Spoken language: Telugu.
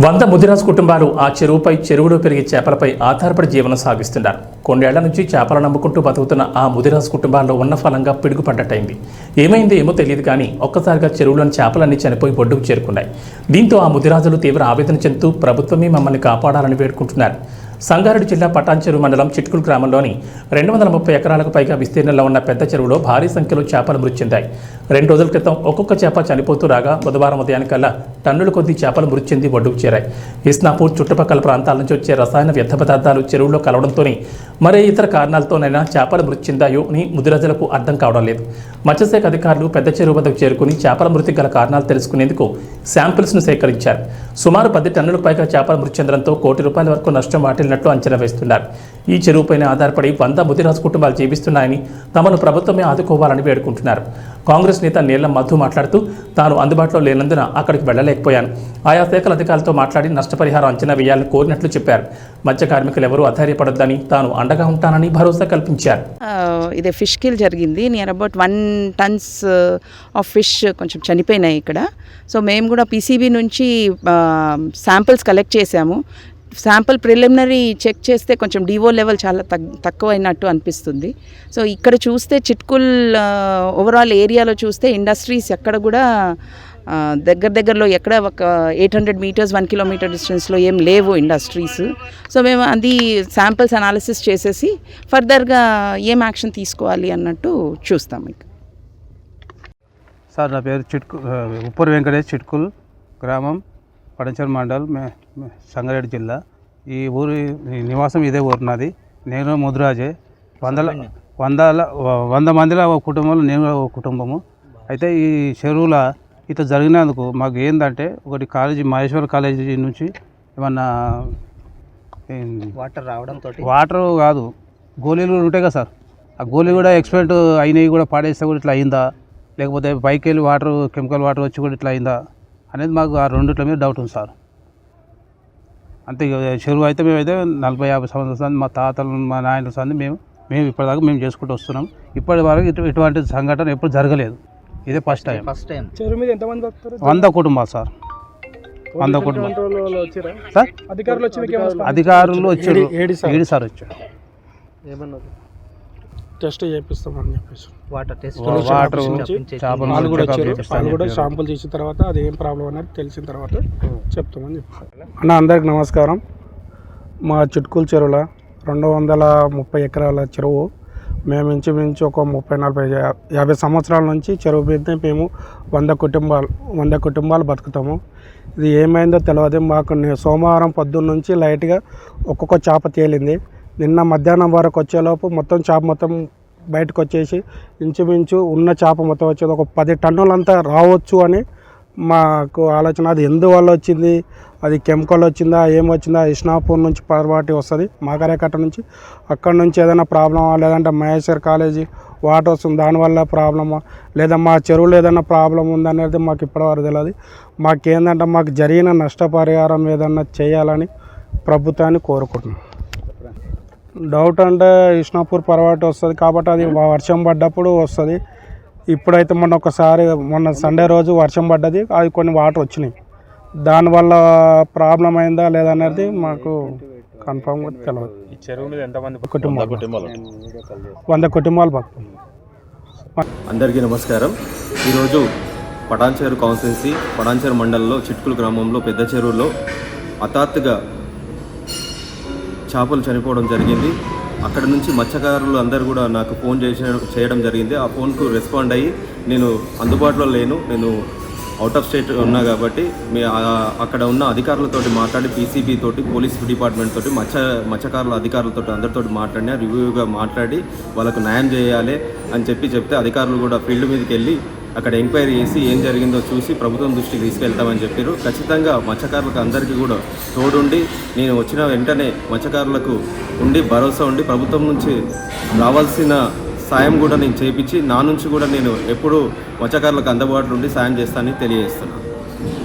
వంద ముదిరాజ్ కుటుంబాలు ఆ చెరువుపై చెరువులో పెరిగే చేపలపై ఆధారపడి జీవనం సాగిస్తున్నారు. కొన్నేళ్ళ నుంచి చేపలు నమ్ముకుంటూ బతుకుతున్న ఆ ముదిరాజ్ కుటుంబాల్లో ఉన్న ఫలంగా పిడుగుపడ్డట్టయింది. ఏమైంది ఏమో తెలియదు కానీ ఒక్కసారిగా చెరువులోని చేపలన్నీ చనిపోయి బొడ్డుకు చేరుకున్నాయి. దీంతో ఆ ముదిరాజులు తీవ్ర ఆవేదన చెందుతూ ప్రభుత్వమే మమ్మల్ని కాపాడాలని వేడుకుంటున్నారు. సంగారెడ్డి జిల్లా పటాన్చెరు మండలం చిట్కుల్ గ్రామంలోని రెండు వందల ముప్పై ఎకరాలకు పైగా విస్తీర్ణంలో ఉన్న పెద్ద చెరువులో భారీ సంఖ్యలో చేపలు మృతి చెందాయి. రెండు రోజుల క్రితం ఒక్కొక్క చేప చనిపోతూ రాగా బుధవారం ఉదయానికల్లా టన్నుల కొద్ది చేపలు మృతి చెంది ఒడ్డుకు చేరాయి. ఇస్నాపూర్ చుట్టుపక్కల ప్రాంతాల నుంచి వచ్చే రసాయన వ్యర్థ పదార్థాలు చెరువులో కలవడంతోనే మరే ఇతర కారణాలతోనైనా చేపలు మృతి చెందాయో అని ముదిరాజులకు అర్థం కావడం లేదు. మత్స్యశాఖ అధికారులు పెద్ద చెరువు వద్దకు చేరుకుని చేపల మృతికి గల కారణాలు తెలుసుకునేందుకు శాంపిల్స్ను సేకరించారు. సుమారు పది టన్నులకు పైగా చేపల మృతి చెందడంతో కోటి రూపాయల వరకు నష్టం వాటిల్లినట్లు అంచనా వేస్తున్నారు. ఈ చెరువుపైన ఆధారపడి వంద ముదిరాజు కుటుంబాలు జీవిస్తున్నాయని తమను ప్రభుత్వమే ఆదుకోవాలని వేడుకుంటున్నారు. కాంగ్రెస్ నేత నీళ్ళ మధు మాట్లాడుతూ తాను అందుబాటులో లేనందున అక్కడికి వెళ్ళలేకపోయాను ఆయా శాఖల అధికారులతో మాట్లాడి నష్టపరిహారం అంచనా వేయాలని కోరినట్లు చెప్పారు. మత్స్య కార్మికులు ఎవరూ అధైర్యపడొద్దని తాను అండగా ఉంటానని భరోసా కల్పించారు. ఇదే ఫిష్ కిల్ జరిగింది. Near about one tons of fish కొంచెం చనిపోయినాయి ఇక్కడ. సో మేము కూడా పీసీబీ నుంచి శాంపిల్స్ కలెక్ట్ చేసాము శాంపుల్ ప్రిలిమినరీ చెక్ చేస్తే కొంచెం డివో లెవెల్ చాలా తగ్ తక్కువైనట్టు అనిపిస్తుంది. సో ఇక్కడ చూస్తే చిట్కుల్ ఓవరాల్ ఏరియాలో చూస్తే ఇండస్ట్రీస్ ఎక్కడ కూడా దగ్గర దగ్గరలో ఎక్కడ ఒక eight hundred metres one kilometre డిస్టెన్స్లో ఏం లేవు ఇండస్ట్రీస్. సో మేము అది శాంపిల్స్ అనాలిసిస్ చేసేసి ఫర్దర్గా ఏం యాక్షన్ తీసుకోవాలి అన్నట్టు చూస్తాం ఇక. సార్ నా పేరు చిట్కు ఉప్పూరు వెంకటేష్ చిట్కుల్ గ్రామం. పడంచర్ మండల్ సంగారెడ్డి జిల్లా. ఈ ఊరి నివాసం ఇదే ఊరు నాది. నేను ముద్రాజే. వందల వందల వంద మందిలో ఒక కుటుంబంలో నేను ఒక కుటుంబము. అయితే ఈ చెరువుల ఇట్లా జరిగినందుకు మాకు ఏంటంటే ఒకటి కాలేజీ మహేశ్వర కాలేజీ నుంచి ఏమన్నా వాటర్ రావడంతో వాటర్ కాదు గోళీలు కూడా ఉంటాయి కదా సార్. ఆ గోళీ కూడా ఎక్స్పెరిమెంట్ అయినవి కూడా పాడేస్తే కూడా ఇట్లా అయిందా? లేకపోతే పైకి వెళ్ళి వాటర్ కెమికల్ వాటర్ వచ్చి కూడా ఇట్లా అయిందా? అనేది మాకు ఆ రెండిట్ల మీద డౌట్ ఉంది సార్. అంతే ఇక చెరువు అయితే మేమైతే నలభై యాభై సంవత్సరాల సంది మా తాతలు మా నాయనల సంది మేము మేము ఇప్పటిదాకా మేము చేసుకుంటూ వస్తున్నాం. ఇప్పటి వరకు ఇటు ఇటువంటి సంఘటన ఎప్పుడు జరగలేదు. ఇదే ఫస్ట్ టైం ఫస్ట్ టైం చెరువు మీద ఎంతమంది బతుకుతారు వంద కుటుంబాలు సార్. వంద కుటుంబాలు. సార్? అధికారులు వచ్చారు. AD- AD sir. AD sir వచ్చారు. ఏమన్నారు? టెస్ట్ చేపిస్తామని చెప్పేసి. వాటర్ టెస్ట్ వాటర్ కూడా కూడా. షాంపుల్ చేసిన తర్వాత అది ఏం ప్రాబ్లం అనేది తెలిసిన తర్వాత చెప్తామని చెప్పారు. అన్న అందరికి నమస్కారం. మా చిట్కుల చెరువుల రెండు వందల ముప్పై ఎకరాల చెరువు. మేము ఇంచుమించు ఒక ముప్పై నలభై యాభై సంవత్సరాల నుంచి చెరువు మీద మేము వంద కుటుంబాలు వంద కుటుంబాలు బతుకుతాము. ఇది ఏమైందో తెలియదు మాకు సోమవారం పొద్దున్న నుంచి లైట్గా ఒక్కొక్క చేప తేలింది. నిన్న మధ్యాహ్నం వరకు వచ్చేలోపు మొత్తం చేప మొత్తం బయటకు వచ్చేసి ఇంచుమించు ఉన్న చేప మొత్తం వచ్చేది. ఒక పది టన్నులంతా రావచ్చు అని మాకు ఆలోచన. అది ఎందువల్ల వచ్చింది? అది కెమికల్ వచ్చిందా? ఏమొచ్చిందా ఇష్నాపూర్ నుంచి పొరపాటి వస్తుంది. మాకరేకట్ట నుంచి. అక్కడ నుంచి ఏదైనా ప్రాబ్లమా? లేదంటే మహేశ్వర్ కాలేజీ వాటర్ వస్తుంది. దానివల్ల ప్రాబ్లమా? లేదా మా చెరువులో ఏదైనా ప్రాబ్లం ఉందనేది మాకు ఇప్పటివరకు తెలియదు మాకేందంటే మాకు జరిగిన నష్టపరిహారం ఏదన్నా చేయాలని ప్రభుత్వాన్ని కోరుకుంటున్నాం. డౌట్ అంటే ఇష్నాపూర్ పర్వాటి వస్తుంది కాబట్టి అది వర్షం పడ్డప్పుడు వస్తుంది. ఇప్పుడైతే మొన్న ఒకసారి మొన్న సండే రోజు వర్షం పడ్డది అది కొన్ని వాటర్ వచ్చినాయి. దానివల్ల ప్రాబ్లం అయిందా లేదా అనేది మాకు కన్ఫామ్గా తెలియదు ఈ చెరువు మీద ఎంతమంది కుటుంబాలు వంద కుటుంబాలు బతుకుతాయి అందరికీ నమస్కారం. ఈరోజు పటాన్చేరు కాన్స్టిట్యున్సీ పటాన్చేరు మండలంలో చిట్కుల గ్రామంలో పెద్ద చెరువులో హఠాత్తుగా చేపలు చనిపోవడం జరిగింది. అక్కడ నుంచి మత్స్యకారులు అందరూ కూడా నాకు ఫోన్ చేసిన చేయడం జరిగింది. ఆ ఫోన్కు రెస్పాండ్ అయ్యి నేను అందుబాటులో లేను. నేను అవుట్ ఆఫ్ స్టేట్ ఉన్నా కాబట్టి మీ అక్కడ ఉన్న అధికారులతోటి మాట్లాడి పీసీబీ తోటి పోలీస్ డిపార్ట్మెంట్ తోటి మత్స్య మత్స్యకారుల అధికారులతో అందరితో మాట్లాడినా రివ్యూగా మాట్లాడి వాళ్ళకు న్యాయం చేయాలి అని చెప్పి చెప్తే అధికారులు కూడా ఫీల్డ్ మీదకి వెళ్ళి అక్కడ ఎంక్వైరీ చేసి ఏం జరిగిందో చూసి ప్రభుత్వం దృష్టికి తీసుకెళ్తామని చెప్పారు. ఖచ్చితంగా మత్స్యకారులకు అందరికీ కూడా తోడుండి నేను వచ్చిన వెంటనే మత్స్యకారులకు ఉండి భరోసా ఉండి ప్రభుత్వం నుంచి రావాల్సిన సాయం కూడా నేను చేపించి నా నుంచి కూడా నేను ఎప్పుడూ మత్స్యకారులకు అందుబాటులో ఉండి సాయం చేస్తానని తెలియజేస్తున్నాను.